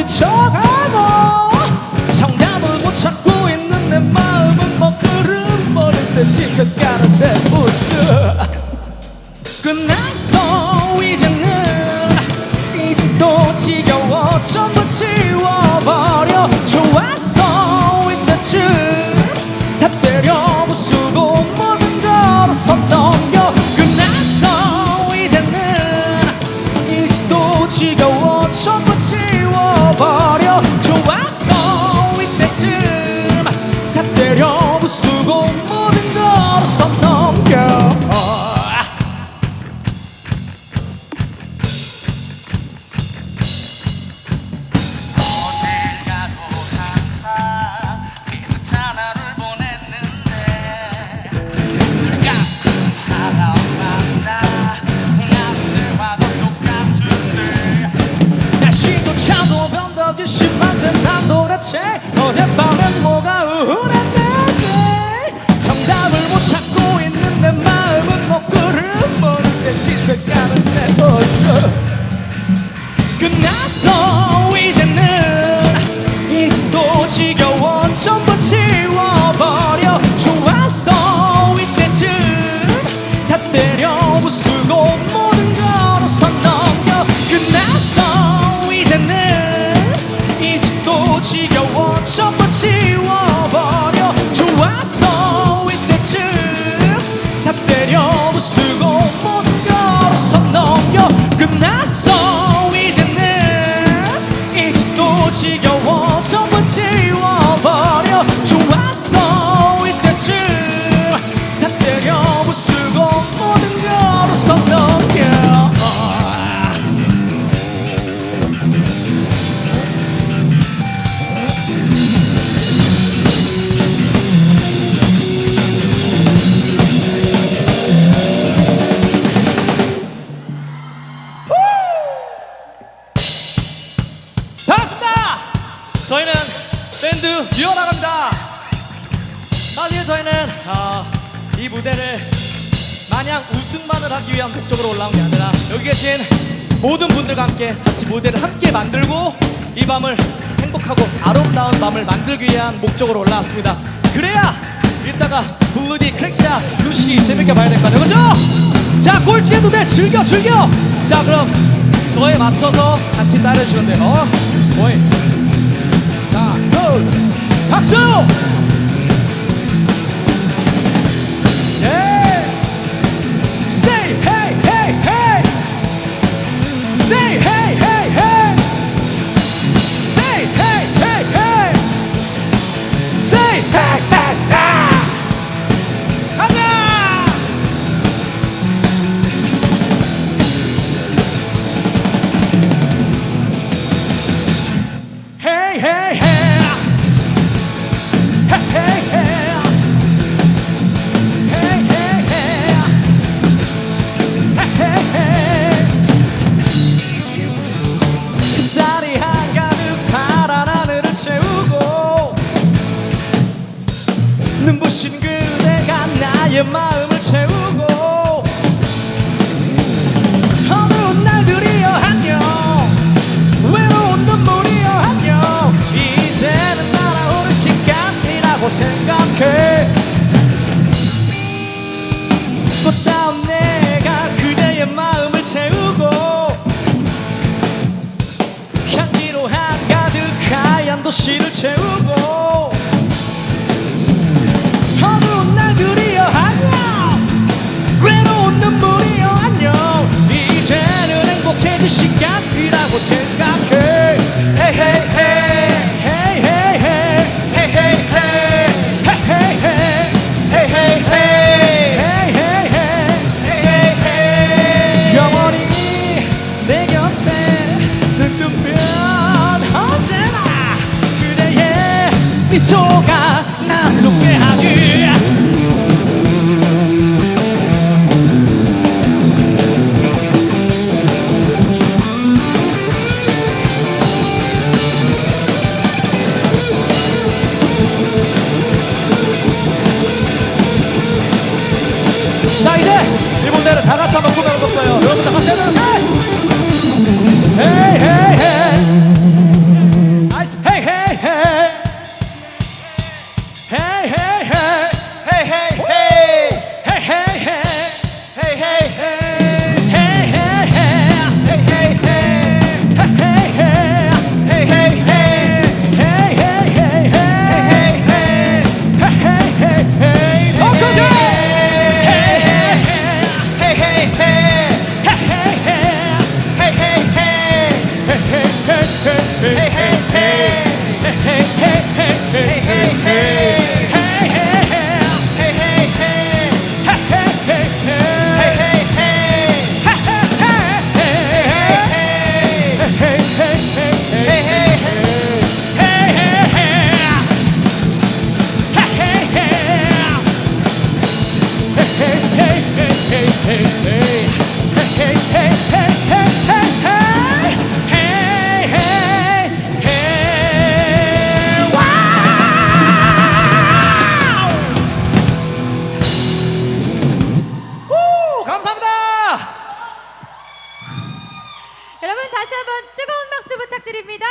하루 뭐 저희는 밴드 유연아갑니다. 사실 저희는 어, 이 무대를 마냥 우승만을 하기 위한 목적으로 올라온 게 아니라 여기 계신 모든 분들과 함께 같이 무대를 함께 만들고 이 밤을 행복하고 아름다운 밤을 만들기 위한 목적으로 올라왔습니다. 그래야 이따가 블루디, 크랙샤, 루시 재밌게 봐야 될 거 아니에요, 그죠? 자, 꼴찌의 무대 즐겨 즐겨. 자, 그럼 저에 맞춰서 같이 따라주시면 돼요. 어? 박수! 나의 마음을 채우고 어두운 날들이여 안녕 외로운 눈물이여 안녕 이제는 날아오는 시간이라고 생각해. 꽃다운 내가 그대의 마음을 채우고 향기로 한가득 하얀 도시를 채우고 시간이라고 생각해 hey Hey hey hey Hey hey hey Hey hey hey Hey hey hey Hey hey hey Hey hey hey 영원히 내 곁에 눈 뜨면 언제나 그대의 미소가 여러분 뜨거운 박수 부탁드립니다.